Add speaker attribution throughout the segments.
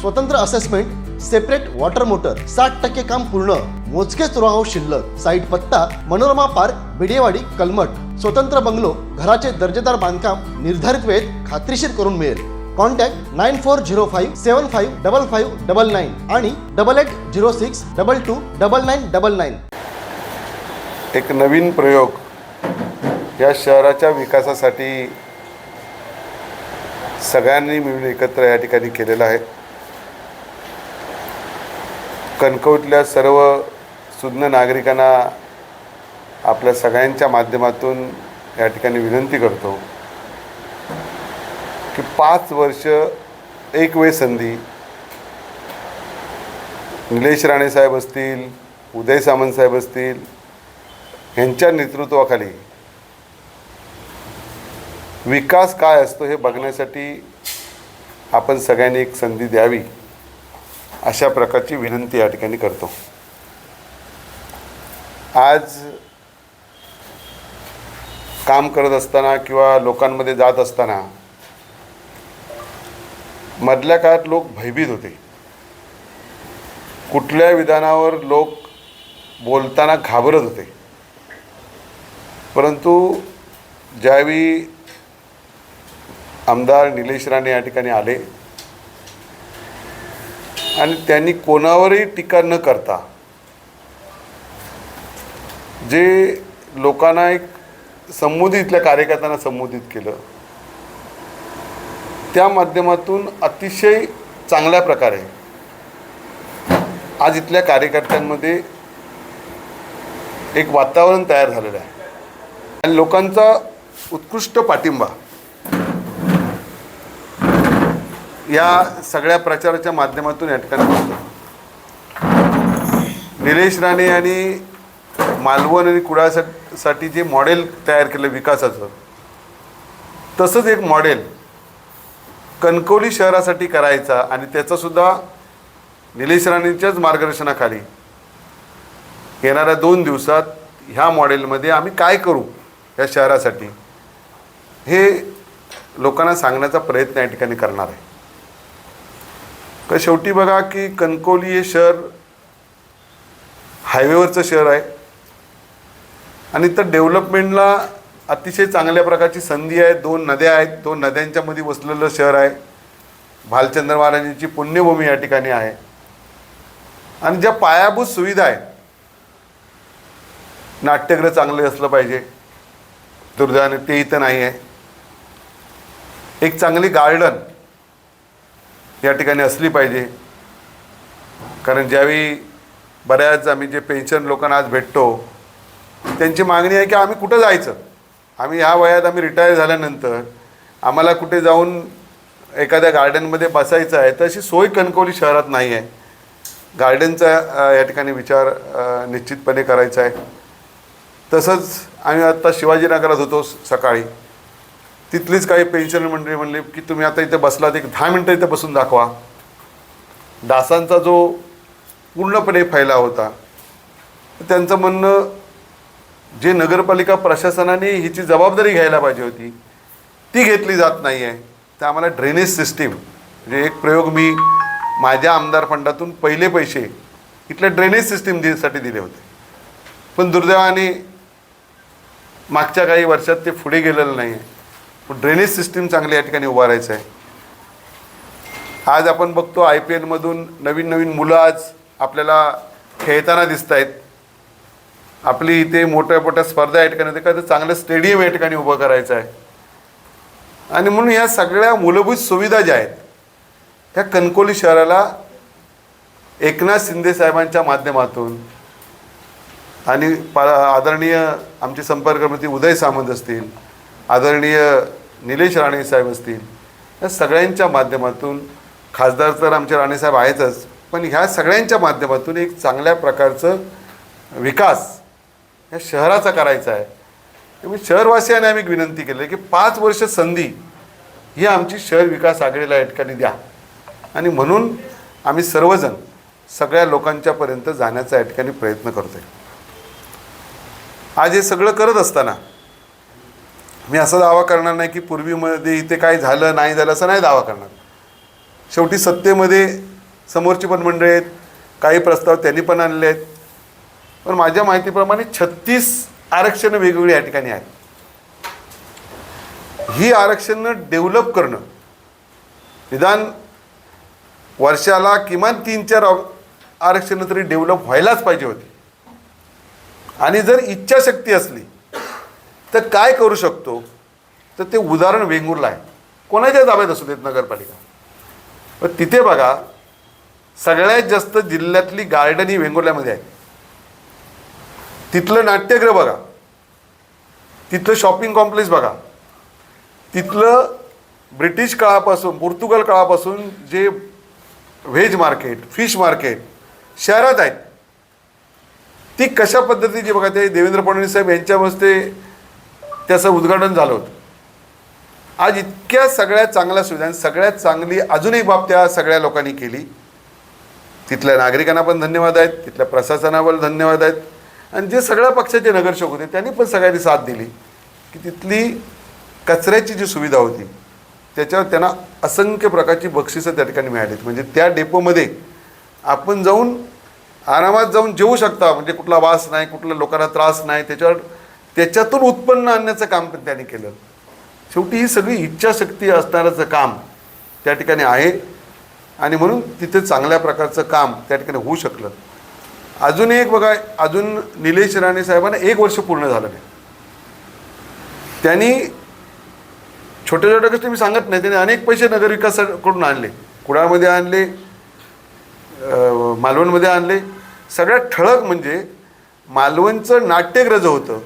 Speaker 1: स्वतंत्र assessment separate water motor साठ टक्के काम पूर्ण मोजकेच रो शिल्लक साईट पत्ता मनोरमा पार्क बिडेवाडी कलमट. स्वतंत्र बंगलो घराचे दर्जेदार बांधकाम निर्धारित वेळेत खात्रीशीर करून मिळेल. Contact nine four zero five seven five double five double nine आणि double eight zero six double two double nine double nine
Speaker 2: एक नवीन प्रयोग या शहराच्या विकासासाठी सगळ्यांनी मिळून एकत्र या ठिकाणी केलेला आहे. कणकवलीतल्या सर्व सुज्ञ नागरिकांना आपल्या सगळ्यांच्या माध्यमातून या ठिकाणी विनंती करतो की पाच वर्ष एक वेळ संधी. निलेश राणे साहेब असतील उदय सामंत साहेब असतील यांच्या नेतृत्वाखाली विकास काय असतो हे बघण्यासाठी आपण सगळ्यांनी एक संधी द्यावी. अशा प्रकारची विनंती या ठिकाणी करतो. आज काम करत असताना किंवा लोकांमध्ये जात असताना मधल्या काळात लोक भयभीत होते. कुठल्या विधानावर लोक बोलताना घाबरत होते. परंतु ज्यावेळी आमदार निलेश राणे या ठिकाणी आले आणि त्यांनी कोणावरही टीका न करता जे लोकांना एक संबोधितल्या कार्यकर्त्यांना संबोधित केलं त्या माध्यमातून अतिशय चांगल्या प्रकारे आज इथल्या कार्यकर्त्यांमध्ये एक वातावरण तयार झालेलं आहे. आणि लोकांचा उत्कृष्ट पाठिंबा या सगळ्या प्रचाराच्या माध्यमातून या ठिकाणी निलेश राणे आणि मालवण आणि कुडासाठी जे मॉडेल तयार केलं विकासाचं तसंच एक मॉडेल कणकवली शहरासाठी करायचा आणि त्याचासुद्धा निलेश राणेंच्याच मार्गदर्शनाखाली येणाऱ्या दोन दिवसात ह्या मॉडेलमध्ये आम्ही काय करू या शहरासाठी हे लोकांना सांगण्याचा प्रयत्न या ठिकाणी करणार आहे. तर शेवटी बघा की कणकवली हे शहर हायवेवरचं शहर आहे. आणि तर डेव्हलपमेंटला अतिशय चांगल्या प्रकारची संधी आहे. दोन नद्या आहेत. दोन नद्यांच्यामध्ये वसलेलं शहर आहे. भालचंद्र महाराजांची पुण्यभूमी या ठिकाणी आहे. आणि ज्या पायाभूत सुविधा आहेत नाट्यगृह चांगले असलं पाहिजे. दुर्दैवाने ते इथं नाही आहे एक चांगली गार्डन या ठिकाणी असली पाहिजे. कारण ज्यावेळी बऱ्याच आम्ही जे पेन्शन लोकांना आज भेटतो त्यांची मागणी आहे की आम्ही कुठं जायचं? आम्ही ह्या वयात आम्ही रिटायर झाल्यानंतर आम्हाला कुठे जाऊन एखाद्या गार्डनमध्ये बसायचं आहे तर अशी सोय कणकवली शहरात नाही आहे. गार्डनचा या ठिकाणी विचार निश्चितपणे करायचा आहे. तसंच आम्ही आत्ता शिवाजीनगरात होतो सकाळी. तिथलीच काही पेन्शन मंडळी म्हणले की तुम्ही आता इथे बसलात एक दहा मिनटं इथे बसून दाखवा. डासांचा जो पूर्णपणे फैलाव होता त्यांचं म्हणणं जे नगरपालिका प्रशासनाने हिची जबाबदारी घ्यायला पाहिजे होती ती घेतली जात नाही आहे तर आम्हाला ड्रेनेज सिस्टीम म्हणजे एक प्रयोग मी माझ्या आमदार फंडातून पहिले पैसे इथल्या ड्रेनेज सिस्टीमसाठी दिले होते. पण दुर्दैवाने मागच्या काही वर्षात ते पुढे गेलेलं नाही आहे पण ड्रेनेज सिस्टीम चांगली या ठिकाणी उभारायचं आहे. आज आपण बघतो आय पी एलमधून नवीन नवीन मुलं आज आपल्याला खेळताना दिसत आहेत. आपली इथे मोठ्या मोठ्या स्पर्धा या ठिकाणी होते तर चांगलं स्टेडियम या ठिकाणी उभं करायचं आहे. आणि म्हणून ह्या सगळ्या मूलभूत सुविधा ज्या आहेत ह्या कणकोली शहराला एकनाथ शिंदे साहेबांच्या माध्यमातून आणि पा आदरणीय आमचे संपर्कमंत्री उदय सामंत असतील आदरणीय निलेश राणे साहेब असतील या सगळ्यांच्या माध्यमातून खासदार तर आमचे राणेसाहेब आहेतच पण ह्या सगळ्यांच्या माध्यमातून एक चांगल्या प्रकारचं विकास या शहराचा करायचा आहे. त्यामुळे शहरवासियांनी आम्ही एक विनंती केली आहे की पाच वर्ष संधी ही आमची शहर विकास आघाडीला या ठिकाणी द्या. आणि म्हणून आम्ही सर्वजण सगळ्या लोकांच्यापर्यंत जाण्याचा या ठिकाणी प्रयत्न करतोय. आज हे सगळं करत असताना मी असा दावा करणार नाही की पूर्वीमध्ये इथे काय झालं नाही झालं असं नाही दावा करणार. शेवटी सत्तेमध्ये समोरची पण मंडळी आहेत काही प्रस्ताव त्यांनी पण आणले आहेत. पण माझ्या माहितीप्रमाणे छत्तीस आरक्षणं वेगवेगळी या ठिकाणी आहेत. ही आरक्षणं डेव्हलप करणं निदान वर्षाला किमान तीन चार आरक्षणं तरी डेव्हलप व्हायलाच पाहिजे होती. आणि जर इच्छाशक्ती असली तर काय करू शकतो? तर ते उदाहरण वेंगुर्ला आहे. कोणाच्या ताब्यात असू देत नगरपालिका? पण तिथे बघा सगळ्यात जास्त जिल्ह्यातली गार्डन ही वेंगुर्ल्यामध्ये आहे. तिथलं नाट्यगृह बघा. तिथलं शॉपिंग कॉम्प्लेक्स बघा. तिथलं ब्रिटिश काळापासून पोर्तुगल काळापासून जे व्हेज मार्केट फिश मार्केट शहरात आहेत. ती कशा पद्धतीची बघा ते देवेंद्र फडणवीस साहेब यांच्या हस्ते त्याचं उद्घाटन झालं होतं. आज इतक्या सगळ्या चांगल्या सुविधा आणि सगळ्यात चांगली अजून एक बाब त्या सगळ्या लोकांनी केली. तिथल्या नागरिकांना पण धन्यवाद आहेत तिथल्या प्रशासनावर धन्यवाद आहेत. आणि जे सगळ्या पक्षाचे नगरसेवक होते त्यांनी पण सगळ्यांनी साथ दिली की तिथली कचऱ्याची जी सुविधा होती त्याच्यावर त्यांना असंख्य प्रकारची बक्षिसं त्या ठिकाणी मिळालीत. म्हणजे त्या डेपोमध्ये आपण जाऊन आरामात जाऊन जेवू शकता. म्हणजे कुठला वास नाही कुठल्या लोकांना त्रास नाही त्याच्यावर त्याच्यातून उत्पन्न आणण्याचं काम पण त्यांनी केलं. शेवटी ही सगळी इच्छाशक्ती असणारचं काम त्या ठिकाणी आहे. आणि म्हणून तिथे चांगल्या प्रकारचं काम त्या ठिकाणी होऊ शकलं. अजून एक बघा अजून निलेश राणे साहेबांना एक वर्ष पूर्ण झालं नाही. त्यांनी छोट्या छोट्या गोष्टी मी सांगत नाही त्यांनी अनेक पैसे नगरविकासाकडून आणले. कुडाळमध्ये आणले मालवणमध्ये आणले. सगळ्यात ठळक म्हणजे मालवणचं नाट्यग्रज होतं.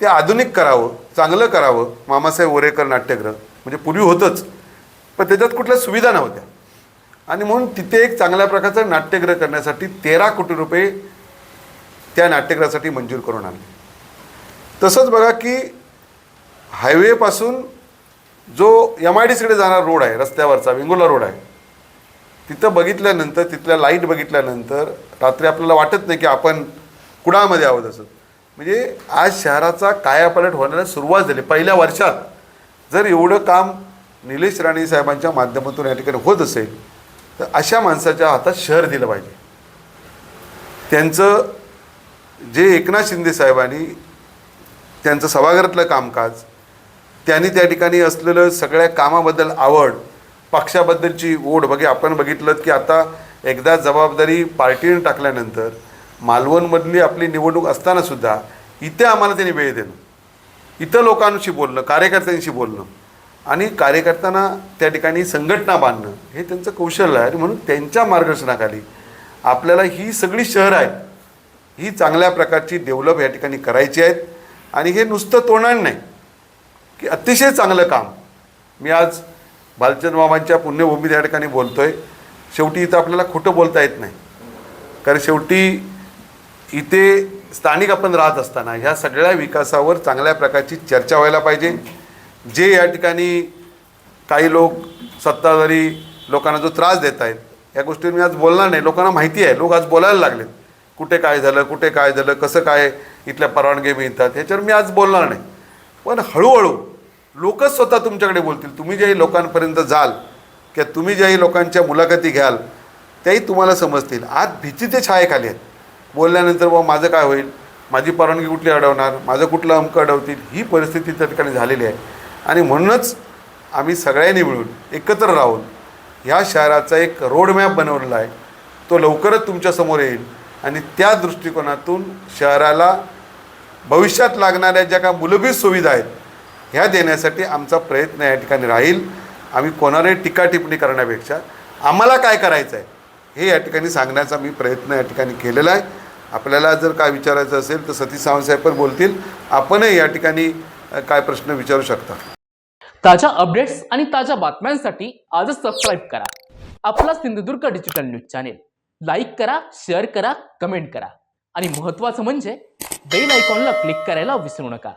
Speaker 2: ते आधुनिक करावं चांगलं करावं मामासाहेब ओरेकर नाट्यगृह म्हणजे पूर्वी होतंच पण त्याच्यात कुठल्या सुविधा नव्हत्या. आणि म्हणून तिथे एक चांगल्या प्रकारचं नाट्यगृह करण्यासाठी तेरा कोटी रुपये त्या नाट्यगृहासाठी मंजूर करून आणले. तसंच बघा की हायवेपासून जो एम आय डी सीकडे जाणारा रोड आहे रस्त्यावरचा वेंगुर्ला रोड आहे तिथं बघितल्यानंतर तिथल्या लाइट बघितल्यानंतर रात्री आपल्याला वाटत नाही की आपण कुडाळमध्ये आहोत असं. म्हणजे आज शहराचा कायापालट होण्याला सुरुवात झाली. पहिल्या वर्षात जर एवढं काम निलेश राणे साहेबांच्या माध्यमातून या ठिकाणी होत असेल तर अशा माणसाच्या हातात शहर दिलं पाहिजे. त्यांचं जे एकनाथ शिंदे साहेबांनी त्यांचं सभागृहातलं कामकाज त्यांनी त्या ठिकाणी असलेलं सगळ्या कामाबद्दल आवड पक्षाबद्दलची ओढ बघे आपण बघितलं की आता एकदा जबाबदारी पार्टीने टाकल्यानंतर मालवणमधली आपली निवडणूक असतानासुद्धा इथे आम्हाला त्यांनी वेळ देणं इथं लोकांशी बोलणं कार्यकर्त्यांशी बोलणं आणि कार्यकर्त्यांना त्या ठिकाणी संघटना बांधणं हे त्यांचं कौशल्य आहे म्हणून त्यांच्या मार्गदर्शनाखाली आपल्याला ही सगळी शहरं आहेत ही चांगल्या प्रकारची डेव्हलप या ठिकाणी करायची आहेत आणि हे नुसतं तोंडाण नाही की अतिशय चांगलं काम. मी आज भालचंद बाबांच्या पुण्यभूमीत या ठिकाणी बोलतो आहे शेवटी इथं आपल्याला खोटं बोलता येत नाही. कारण शेवटी इथे स्थानिक आपण राहत असताना ह्या सगळ्या विकासावर चांगल्या प्रकारची चर्चा व्हायला पाहिजे. जे या ठिकाणी काही लोक सत्ताधारी लोकांना जो त्रास देत आहेत या गोष्टीवर मी आज बोलणार नाही. लोकांना माहिती आहे. लोक आज बोलायला लागलेत. कुठे काय झालं कुठे काय झालं कसं काय इथल्या परवानगी मिळतात ह्याच्यावर मी आज बोलणार नाही. पण हळूहळू लोकच स्वतः तुमच्याकडे बोलतील. तुम्ही ज्याही लोकांपर्यंत जाल किंवा तुम्ही ज्याही लोकांच्या मुलाखती घ्याल त्याही तुम्हाला समजतील. आज भीतीचे छायेखाली आहेत. बोलल्यानंतर बा माझं काय होईल? माझी परवानगी कुठली अडवणार? माझं कुठलं अंक अडवतील? ही परिस्थिती त्या ठिकाणी झालेली आहे. आणि म्हणूनच आम्ही सगळ्यांनी मिळून एकत्र राहून ह्या शहराचा एक रोडमॅप बनवलेला आहे. तो लवकरच तुमच्यासमोर येईल. आणि त्या दृष्टिकोनातून शहराला भविष्यात लागणाऱ्या ज्या काय मूलभूत सुविधा आहेत ह्या देण्यासाठी आमचा प्रयत्न या ठिकाणी राहील. आम्ही कोणालाही टीका टिप्पणी करण्यापेक्षा आम्हाला काय करायचं आहे हे या ठिकाणी सांगण्याचा मी प्रयत्न या ठिकाणी केलेला आहे. आपल्याला जर काय विचारायचं असेल तर सतीश सावंत साहेब पण बोलतील. आपणही या ठिकाणी काय प्रश्न विचारू शकता.
Speaker 3: ताज्या अपडेट्स आणि ताज्या बातम्यांसाठी आजच सबस्क्राईब करा. आपला Sindhudurg digital news channel. Like करा शेअर करा कमेंट करा. आणि महत्त्वाचं म्हणजे बेल आयकॉनला क्लिक करायला विसरू नका.